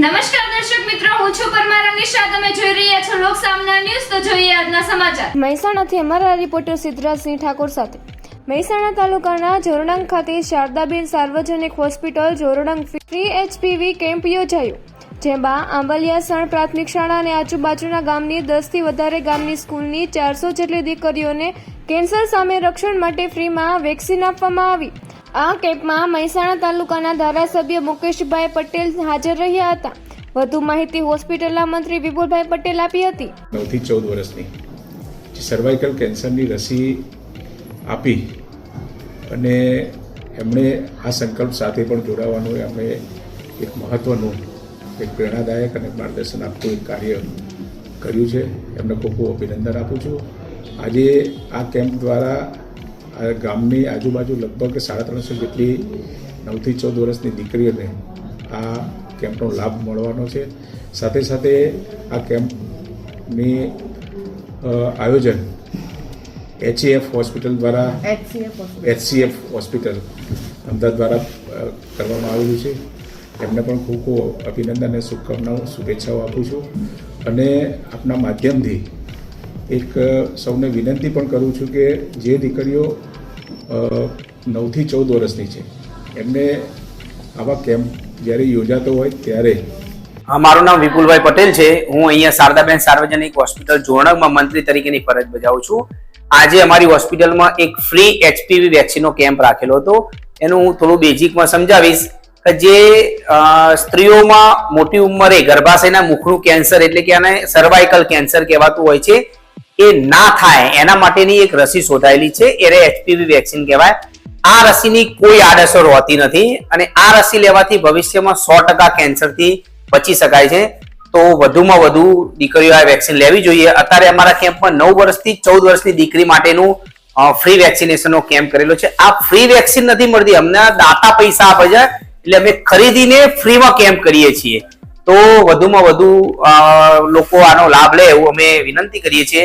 નમસ્કાર દર્શક મિત્રો, હું છું પરમાર અનિશા. તમે જોઈ રહ્યા છો લોક સામના ન્યૂઝ. તો જોઈએ આજના સમાચાર. મહેસાણાથી અમારા રિપોર્ટર સિદ્ધરાજસિંહ ઠાકોર સાથે. મહેસાણા તાલુકાના જોરડંગ ખાતે શારદાબેન સાર્વજનિક hospital Jordang free HPV camp યોજાયો, જેમાં આંબલિયાસણ પ્રાથમિક શાળા અને આજુબાજુના ગામની દસથી વધારે ગામની સ્કૂલની ચારસો જેટલી દીકરીઓને કેન્સર સામે રક્ષણ માટે ફ્રીમાં વેક્સિન આપવામાં આવી. આ કેમ્પમાં મહેસાણા તાલુકાના ધારાસભ્ય મુકેશભાઈ પટેલ હાજર રહ્યા હતા. વધુ માહિતી હોસ્પિટલના મંત્રી વિપુલભાઈ પટેલ આપી હતી. નવથી ચૌદ વર્ષની. જે સર્વાઇકલ કેન્સરની રસી આપી અને એમણે આ સંકલ્પ સાથે પણ જોડાવાનું એમણે એક મહત્ત્વનું એક પ્રેરણાદાયક અને માર્ગદર્શન આપતું એક કાર્ય કર્યું છે. એમને ખૂબ ખૂબ અભિનંદન આપું છું. આજે આ કેમ્પ દ્વારા ગામની આજુબાજુ લગભગ સાડા ત્રણસો જેટલી નવથી ચૌદ વર્ષની દીકરીઓને આ કેમ્પનો લાભ મળવાનો છે. સાથે સાથે આ કેમ્પની આયોજન એચઈએફ હોસ્પિટલ દ્વારા એચસીએફ હોસ્પિટલ. અમદાવાદ દ્વારા કરવામાં આવેલું છે. એમને પણ ખૂબ ખૂબ અભિનંદન અને શુભકામનાઓ શુભેચ્છાઓ આપું છું. અને આપના માધ્યમથી એક સૌને વિનંતી પણ કરું છું કે જે દીકરીઓ નવથી ચૌદ વર્ષની છે, એમને આવા કેમ્પ જ્યારે યોજાતો હોય ત્યારે મારું નામ વિપુલભાઈ પટેલ છે. હું અહીંયા શારદાબેન સાર્વજનિક હોસ્પિટલ જોરણકમાં મંત્રી તરીકેની ફરજ બજાવું છું. આજે અમારી હોસ્પિટલમાં એક ફ્રી એચપીવી વેક્સિનનો કેમ્પ રાખેલો હતો. એનું હું થોડું બેઝિકમાં સમજાવીશ કે જે સ્ત્રીઓમાં મોટી ઉંમરે ગર્ભાશયના મુખનું કેન્સર એટલે કે આને સર્વાઇકલ કેન્સર કહેવાતું હોય છે. એ ના થાય, એના માટેની એક રસી શોધાયેલી છે. એને એચપીવી વેક્સિન કહેવાય. આ રસીની કોઈ આડઅસર હોતી નથી અને આ રસી લેવાથી ભવિષ્યમાં સો ટકા કેન્સરથી બચી શકાય છે. તો વધુમાં વધુ દીકરીઓ આ વેક્સિન લેવી જોઈએ. અત્યારે અમારા કેમ્પમાં નવ વર્ષથી ચૌદ વર્ષની દીકરી માટેનું ફ્રી વેક્સિનેશનનો કેમ્પ કરેલો છે. આ ફ્રી વેક્સિન નથી મળતી. અમને દાતા પૈસા આપે છે. એટલે અમે ખરીદીને ફ્રીમાં કેમ્પ કરીએ છીએ. તો વધુમાં વધુ લોકો આનો લાભ લે એવું અમે વિનંતી કરીએ છીએ.